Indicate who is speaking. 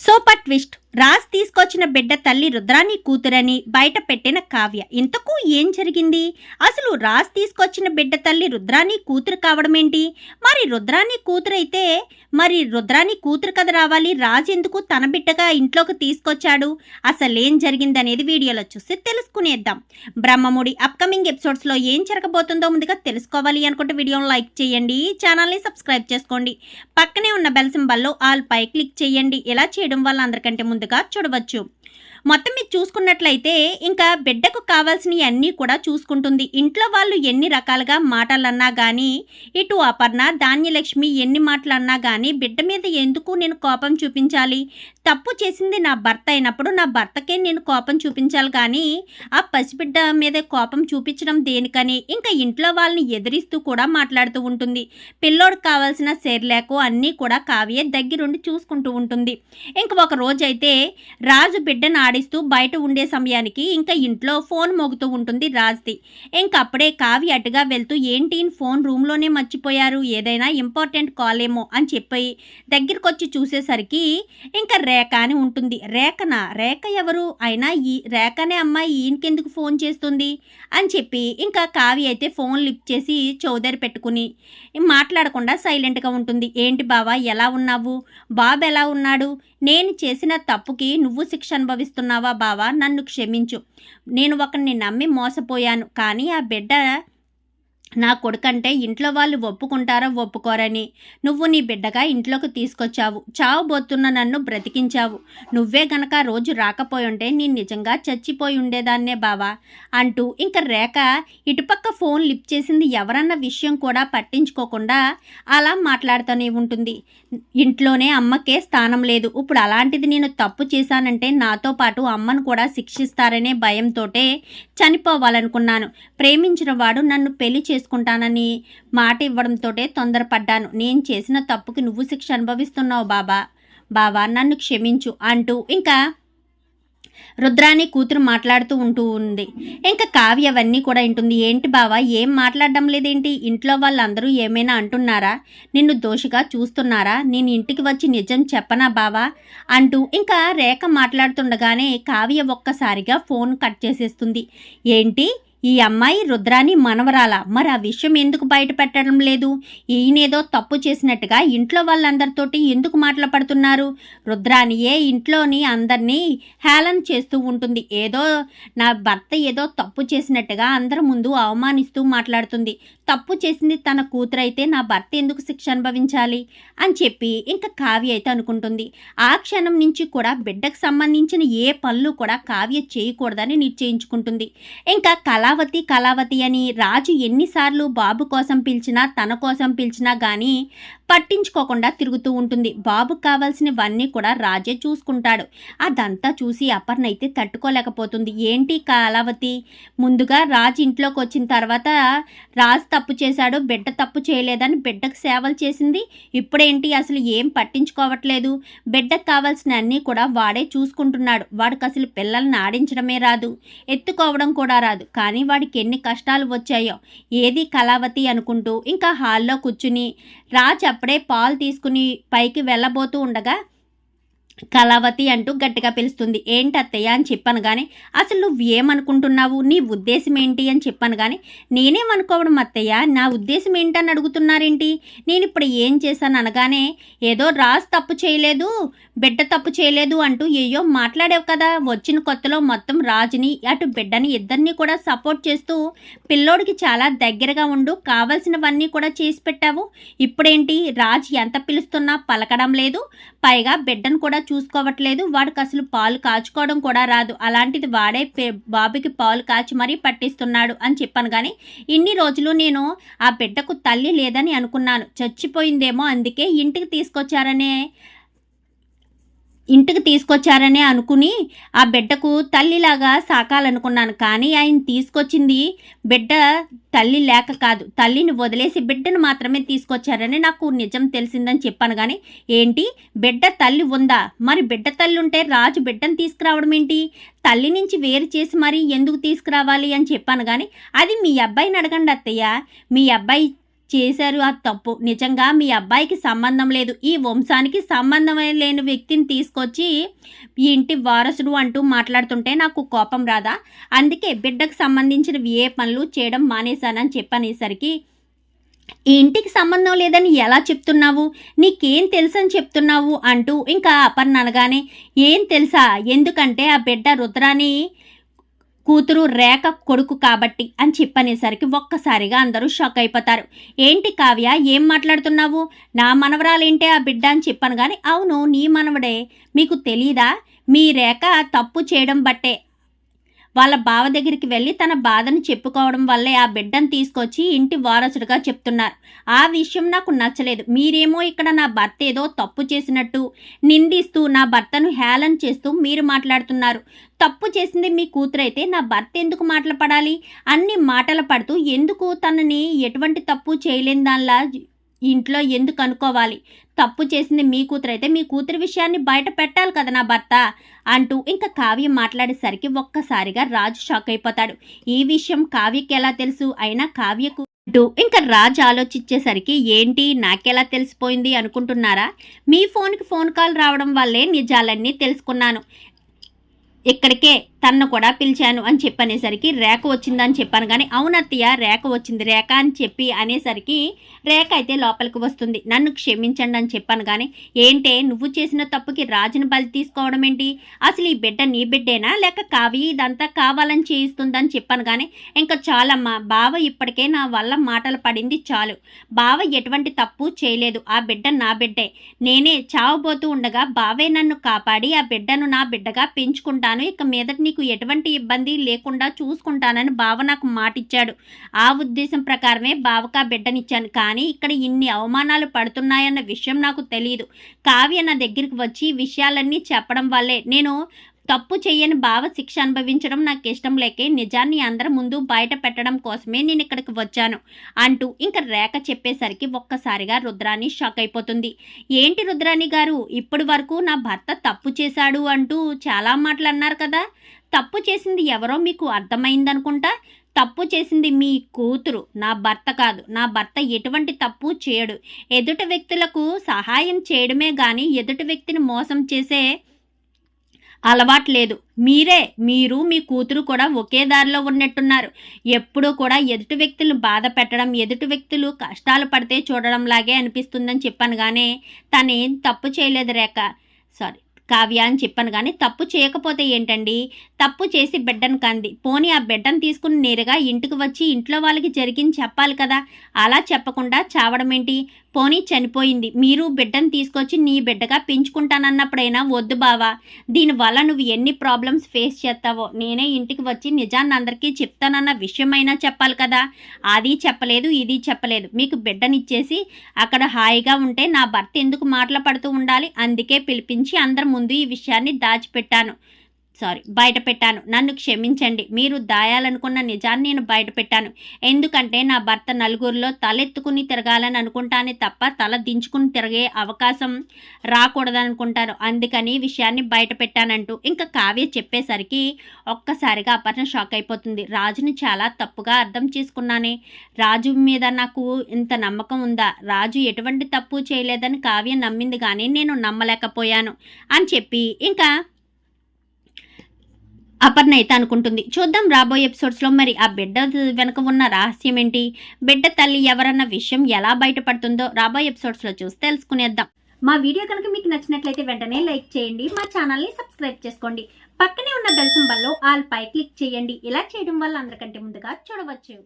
Speaker 1: So, but wished. Raj తీసుకొచ్చిన బిడ్డ తల్లి రుద్రాని కూతురని బయట పెట్టిన కావ్య. ఇంతకు ఏం జరిగింది? అసలు రాజ్ తీసుకొచ్చిన బిడ్డ తల్లి రుద్రాని కూతురు కావడమేంటి? మరి రుద్రాని కూతురైతే మరి రుద్రాని కూతురు కదా రావాలి? రాజ్ ఎందుకు తన బిడ్డగా ఇంట్లోకి తీసుకొచ్చాడు? అసలేం జరిగిందనేది వీడియోలో చూసి తెలుసుకునేద్దాం. బ్రహ్మముడి అప్కమింగ్ ఎపిసోడ్స్లో ఏం జరగబోతుందో ముందుగా తెలుసుకోవాలి అనుకుంటే వీడియోని లైక్ చేయండి ఛానల్ని సబ్స్క్రైబ్ చేసుకోండి. పక్కనే ఉన్న బెల్ సింబల్లో ఆల్ పై క్లిక్ చేయండి. ఇలా చేయడం వల్ల అందరికంటే ముందు ముందుగా చూడవచ్చు మొత్తం మీరు చూసుకున్నట్లయితే ఇంకా బిడ్డకు కావాల్సినవి అన్నీ కూడా చూసుకుంటుంది. ఇంట్లో వాళ్ళు ఎన్ని రకాలుగా మాటలన్నా కానీ ఇటు అపర్ణ ధాన్యలక్ష్మి ఎన్ని మాటలు అన్నా కానీ బిడ్డ మీద ఎందుకు నేను కోపం చూపించాలి? తప్పు చేసింది నా భర్త అయినప్పుడు నా భర్తకే నేను కోపం చూపించాలి కానీ ఆ పసిబిడ్డ మీద కోపం చూపించడం దేనికని ఇంకా ఇంట్లో వాళ్ళని ఎదిరిస్తూ కూడా మాట్లాడుతూ ఉంటుంది. పిల్లోడికి కావాల్సిన సేర్లేకు అన్నీ కూడా కావ్య దగ్గరుండి చూసుకుంటూ ఉంటుంది. ఇంక ఒక రోజైతే రాజు బిడ్డను ఆడిస్తూ బయట ఉండే సమయానికి ఇంకా ఇంట్లో ఫోన్ మోగుతూ ఉంటుంది రాజ్ది. ఇంకప్పుడే అప్పుడే అటుగా వెళ్తూ ఏంటి ఫోన్ రూమ్లోనే మర్చిపోయారు ఏదైనా ఇంపార్టెంట్ కాల్ ఏమో అని చెప్పి దగ్గరికి వచ్చి చూసేసరికి ఇంకా రేఖ అని ఉంటుంది. రేఖనా? రేఖ ఎవరు? అయినా ఈ రేఖనే అమ్మాయి ఈయనకెందుకు ఫోన్ చేస్తుంది? అని చెప్పి ఇంకా కావి అయితే ఫోన్ లిఫ్ట్ చేసి చౌదరి పెట్టుకుని మాట్లాడకుండా సైలెంట్గా ఉంటుంది. ఏంటి బావా ఎలా ఉన్నావు? బాబు ఎలా ఉన్నాడు? నేను చేసిన తప్పుకి నువ్వు శిక్ష చేస్తున్నావా బావా? నన్ను క్షమించు. నేను ఒకరిని నమ్మి మోసపోయాను. కానీ ఆ బిడ్డ నా కొడుకంటే ఇంట్లో వాళ్ళు ఒప్పుకుంటారో ఒప్పుకోరని. నువ్వు నీ బిడ్డగా ఇంట్లోకి తీసుకొచ్చావు. చావబోతున్న నన్ను బ్రతికించావు. నువ్వే గనక రోజు రాకపోయి ఉంటే నేను నిజంగా చచ్చిపోయి ఉండేదాన్నే బావా అంటూ ఇంక రేఖ ఇటుపక్క ఫోన్ లిఫ్ట్ చేసింది ఎవరన్న విషయం కూడా పట్టించుకోకుండా అలా మాట్లాడుతూనే ఉంటుంది. ఇంట్లోనే అమ్మకే స్థానం లేదు. ఇప్పుడు అలాంటిది నేను తప్పు చేశానంటే నాతో పాటు అమ్మను కూడా శిక్షిస్తారనే భయంతోటే చనిపోవాలనుకున్నాను. ప్రేమించిన వాడు నన్ను పెళ్ళి చేసుకుంటానని మాట ఇవ్వడంతోటే తొందరపడ్డాను. నేను చేసిన తప్పుకి నువ్వు శిక్ష అనుభవిస్తున్నావు బాబా. బాబా నన్ను క్షమించు అంటూ ఇంకా రుద్రాని కూతురు మాట్లాడుతూ ఉంటూ ఉంది. ఇంకా కావ్య అవన్నీ కూడా వింటుంది. ఏంటి బావా ఏం మాట్లాడడం లేదేంటి? ఇంట్లో వాళ్ళందరూ ఏమైనా అంటున్నారా? నిన్ను దోషిగా చూస్తున్నారా? నేను ఇంటికి వచ్చి నిజం చెప్పనా బావా? అంటూ ఇంకా రేఖ మాట్లాడుతుండగానే కావ్య ఒక్కసారిగా ఫోన్ కట్ చేసేస్తుంది. ఏంటి? ఈ అమ్మాయి రుద్రాని మనవరాల? మరి ఆ విషయం ఎందుకు బయట పెట్టడం లేదు? ఈయనేదో తప్పు చేసినట్టుగా ఇంట్లో వాళ్ళందరితోటి ఎందుకు మాట్లాడుతున్నారు? రుద్రానియే ఇంట్లోని అందరినీ హేళన చేస్తూ ఉంటుంది. ఏదో నా భర్త ఏదో తప్పు చేసినట్టుగా అందరి ముందు అవమానిస్తూ మాట్లాడుతుంది. తప్పు చేసింది తన కూతురైతే నా భర్త ఎందుకు శిక్ష అనుభవించాలి? అని చెప్పి ఇంకా కావ్య అయితే అనుకుంటుంది. ఆ క్షణం నుంచి కూడా బిడ్డకు సంబంధించిన ఏ పనులు కూడా కావ్య చేయకూడదని నిశ్చయించుకుంటుంది. ఇంకా కళావతి కళావతి అని రాజు ఎన్నిసార్లు బాబు కోసం పిలిచినా తన కోసం పిలిచినా కానీ పట్టించుకోకుండా తిరుగుతూ ఉంటుంది. బాబుకు కావాల్సినవన్నీ కూడా రాజే చూసుకుంటాడు. అదంతా చూసి అపర్ణ అయితే తట్టుకోలేకపోతుంది. ఏంటి కళావతి? ముందుగా రాజు ఇంట్లోకి వచ్చిన తర్వాత రాజు తప్పు చేశాడు బిడ్డ తప్పు చేయలేదని బిడ్డకు సేవలు చేసింది. ఇప్పుడేంటి? అసలు ఏం పట్టించుకోవట్లేదు. బిడ్డకు కావాల్సిన అన్నీ కూడా వాడే చూసుకుంటున్నాడు. వాడికి అసలు పిల్లల్ని ఆడించడమే రాదు. ఎత్తుకోవడం కూడా రాదు. కానీ వాడికి ఎన్ని కష్టాలు వచ్చాయో. ఏది కళావతి అనుకుంటూ ఇంకా హాల్లో కూర్చుని రాజ్ అప్పుడే పాలు తీసుకుని పైకి వెళ్ళబోతూ ఉండగా కళావతి అంటూ గట్టిగా పిలుస్తుంది. ఏంటి అత్తయ్య అని చెప్పాను కానీ అసలు నువ్వు ఏమనుకుంటున్నావు? నీ ఉద్దేశం ఏంటి? అని చెప్పాను కానీ నేనేమనుకోవడం అత్తయ్య? నా ఉద్దేశం ఏంటని అడుగుతున్నారేంటి? నేను ఇప్పుడు ఏం చేశాను? అనగానే ఏదో రాజు తప్పు చేయలేదు బిడ్డ తప్పు చేయలేదు అంటూ ఏయో మాట్లాడావు కదా. వచ్చిన కొత్తలో మొత్తం రాజుని అటు బిడ్డని ఇద్దరిని కూడా సపోర్ట్ చేస్తూ పిల్లోడికి చాలా దగ్గరగా ఉండు కావలసినవన్నీ కూడా చేసి పెట్టావు. ఇప్పుడేంటి? రాజు ఎంత పిలుస్తున్నా పలకడం లేదు. పైగా బిడ్డను కూడా చూసుకోవట్లేదు. వాడికి అసలు పాలు కాచుకోవడం కూడా రాదు. అలాంటిది వాడే బాబుకి పాలు కాచి మరీ పట్టిస్తున్నాడు అని చెప్పాను కానీ ఇన్ని రోజులు నేను ఆ బిడ్డకు తల్లి లేదని అనుకున్నాను. చచ్చిపోయిందేమో అందుకే ఇంటికి తీసుకొచ్చారనే ఇంటికి తీసుకొచ్చారనే అనుకుని ఆ బిడ్డకు తల్లిలాగా సాకాలనుకున్నాను. కానీ ఆయన తీసుకొచ్చింది బిడ్డ తల్లి లేక కాదు తల్లిని వదిలేసి బిడ్డను మాత్రమే తీసుకొచ్చారని నాకు నిజం తెలిసిందని చెప్పాను. కానీ ఏంటి? బిడ్డ తల్లి ఉందా? మరి బిడ్డ తల్లి ఉంటే రాజు బిడ్డను తీసుకురావడం ఏంటి? తల్లి నుంచి వేరు చేసి మరి ఎందుకు తీసుకురావాలి అని చెప్పాను. కానీ అది మీ అబ్బాయిని అడగండి అత్తయ్య. మీ అబ్బాయి చేశారు ఆ తప్పు. నిజంగా మీ అబ్బాయికి సంబంధం లేదు. ఈ వంశానికి సంబంధం లేని వ్యక్తిని తీసుకొచ్చి ఈ ఇంటి వారసుడు అంటూ మాట్లాడుతుంటే నాకు కోపం రాదా? అందుకే బిడ్డకు సంబంధించిన ఏ పనులు చేయడం మానేశానని చెప్పనేసరికి ఈ ఇంటికి సంబంధం లేదని ఎలా చెప్తున్నావు? నీకేం తెలుసని చెప్తున్నావు? అంటూ ఇంకా అపర్ణ అనగానే ఏం తెలుసా? ఎందుకంటే ఆ బిడ్డ రుద్రాని కూతురు రేఖ కొడుకు కాబట్టి అని చెప్పనేసరికి ఒక్కసారిగా అందరూ షాక్ అయిపోతారు. ఏంటి కావ్య ఏం మాట్లాడుతున్నావు? నా మనవరాలేంటే ఆ బిడ్డ అని చెప్పాను కానీ అవును నీ మనవడే. మీకు తెలీదా? మీ రేఖ తప్పు చేయడం బట్టే వాళ్ళ బావ దగ్గరికి వెళ్ళి తన బాధను చెప్పుకోవడం వల్లే ఆ బిడ్డను తీసుకొచ్చి ఇంటి వారసుడిగా చెప్తున్నారు. ఆ విషయం నాకు నచ్చలేదు. మీరేమో ఇక్కడ నా భర్త ఏదో తప్పు చేసినట్టు నిందిస్తూ నా భర్తను హేళన చేస్తూ మీరు మాట్లాడుతున్నారు. తప్పు చేసింది మీ కూతురైతే నా భర్త ఎందుకు మాటలు పడాలి? అన్ని మాటలు పడుతూ ఎందుకు తనని ఎటువంటి తప్పు చేయలేని దానిలా ఇంట్లో ఎందుకు అనుకోవాలి? తప్పు చేసింది మీ కూతురు అయితే మీ కూతురు విషయాన్ని బయట పెట్టాలి కదా నా భర్త! అంటూ ఇంకా కావ్య మాట్లాడేసరికి ఒక్కసారిగా రాజు షాక్ అయిపోతాడు. ఈ విషయం కావ్యకి ఎలా తెలుసు? అయినా కావ్యకు అంటూ ఇంకా రాజు ఆలోచించేసరికి ఏంటి? నాకెలా తెలిసిపోయింది అనుకుంటున్నారా? మీ ఫోన్కి ఫోన్ కాల్ రావడం వల్లే నిజాలన్నీ తెలుసుకున్నాను. ఇక్కడికే తన్ను కూడా పిలిచాను అని చెప్పనేసరికి రేఖ వచ్చిందని చెప్పాను. కానీ అవునత్తయ్య రేఖ వచ్చింది. రేఖ అని చెప్పి అనేసరికి రేఖ అయితే లోపలికి వస్తుంది. నన్ను క్షమించండి అని చెప్పాను. కానీ ఏంటే నువ్వు చేసిన తప్పుకి రాజుని బలి తీసుకోవడం ఏంటి? అసలు ఈ బిడ్డ నీ బిడ్డేనా? లేక కావి ఇదంతా కావాలని చేయిస్తుందని చెప్పాను. కానీ ఇంకా చాలమ్మా బావ ఇప్పటికే నా వల్ల మాటలు పడింది చాలు. బావ ఎటువంటి తప్పు చేయలేదు. ఆ బిడ్డ నా బిడ్డే. నేనే చావబోతూ ఉండగా బావే నన్ను కాపాడి ఆ బిడ్డను నా బిడ్డగా పెంచుకుంటాను. ఇక మీదటి నీకు ఎటువంటి ఇబ్బంది లేకుండా చూసుకుంటానని బావ నాకు మాటిచ్చాడు. ఆ ఉద్దేశం ప్రకారమే బావకా బిడ్డనిచ్చాను. కానీ ఇక్కడ ఇన్ని అవమానాలు పడుతున్నాయన్న విషయం నాకు తెలియదు కావ్య నా దగ్గరికి వచ్చి విషయాలన్నీ చెప్పడం వల్లే. నేను తప్పు చేయని బావ శిక్ష అనుభవించడం నాకు ఇష్టం లేకే నిజాన్ని అందరి ముందు బయట పెట్టడం కోసమే నేను ఇక్కడికి వచ్చాను అంటూ ఇంకా రేఖ చెప్పేసరికి ఒక్కసారిగా రుద్రాణి షాక్ అయిపోతుంది. ఏంటి రుద్రాణి గారు? ఇప్పటి వరకు నా భర్త తప్పు చేశాడు అంటూ చాలా మాటలు అన్నారు కదా. తప్పు చేసింది ఎవరో మీకు అర్థమైందనుకుంటా? తప్పు చేసింది మీ కూతురు నా భర్త కాదు. నా భర్త ఎటువంటి తప్పు చేయడు. ఎదుటి వ్యక్తులకు సహాయం చేయడమే కానీ ఎదుటి వ్యక్తిని మోసం చేసే అలవాటు లేదు. మీరే మీరు మీ కూతురు కూడా ఒకే దారిలో ఉన్నట్టున్నారు. ఎప్పుడూ కూడా ఎదుటి వ్యక్తులను బాధ పెట్టడం ఎదుటి వ్యక్తులు కష్టాలు పడితే చూడడం లాగే అనిపిస్తుందని చెప్పాను కానీ తనేం తప్పు చేయలేదు రేఖ. సారీ. కావ్య అని చెప్పాను కానీ తప్పు చేయకపోతే ఏంటండి? తప్పు చేసి బిడ్డను కంది పోనీ ఆ బిడ్డను తీసుకుని నేరుగా ఇంటికి వచ్చి ఇంట్లో వాళ్ళకి జరిగింది చెప్పాలి కదా? అలా చెప్పకుండా చావడం ఏంటి పోనీ చనిపోయింది. మీరు బిడ్డను తీసుకొచ్చి నీ బిడ్డగా పెంచుకుంటానన్నప్పుడైనా వద్దు బావా. దీనివల్ల నువ్వు ఎన్ని ప్రాబ్లమ్స్ ఫేస్ చేస్తావో. నేనే ఇంటికి వచ్చి నిజాన్ని అందరికీ చెప్తానన్న విషయమైనా చెప్పాలి కదా. అది చెప్పలేదు ఇది చెప్పలేదు. మీకు బిడ్డనిచ్చేసి అక్కడ హాయిగా ఉంటే నా భర్త ఎందుకు మాటలు పడుతూ ఉండాలి? అందుకే పిలిపించి అందరి ముందు ఈ విషయాన్ని దాచిపెట్టాను. సారీ బయట పెట్టాను. నన్ను క్షమించండి. మీరు దాయాలనుకున్న నిజాన్ని నేను బయట పెట్టాను. ఎందుకంటే నా భర్త నలుగురిలో తలెత్తుకుని తిరగాలని అనుకుంటానే తప్ప తల దించుకుని తిరిగే అవకాశం రాకూడదనుకుంటాను. అందుకని విషయాన్ని బయట పెట్టానంటూ ఇంకా కావ్య చెప్పేసరికి ఒక్కసారిగా అపర్ణ షాక్ అయిపోతుంది. రాజుని చాలా తప్పుగా అర్థం చేసుకున్నానే. రాజు మీద నాకు ఇంత నమ్మకం ఉందా? రాజు ఎటువంటి తప్పు చేయలేదని కావ్య నమ్మింది కానీ నేను నమ్మలేకపోయాను అని చెప్పి ఇంకా అపర్ణ అయితే అనుకుంటుంది. చూద్దాం రాబోయే ఎపిసోడ్స్లో మరి ఆ బిడ్డ వెనక ఉన్న రహస్యం ఏంటి? బిడ్డ తల్లి ఎవరన్న విషయం ఎలా బయటపడుతుందో రాబోయే ఎపిసోడ్స్లో చూసి తెలుసుకునేద్దాం. మా వీడియో కనుక మీకు నచ్చినట్లయితే వెంటనే లైక్ చేయండి మా ఛానల్ని సబ్స్క్రైబ్ చేసుకోండి. పక్కనే ఉన్న బెల్ సింబల్లో ఆల్ పై క్లిక్ చేయండి. ఇలా చేయడం వల్ల అందరికంటే ముందుగా చూడవచ్చు.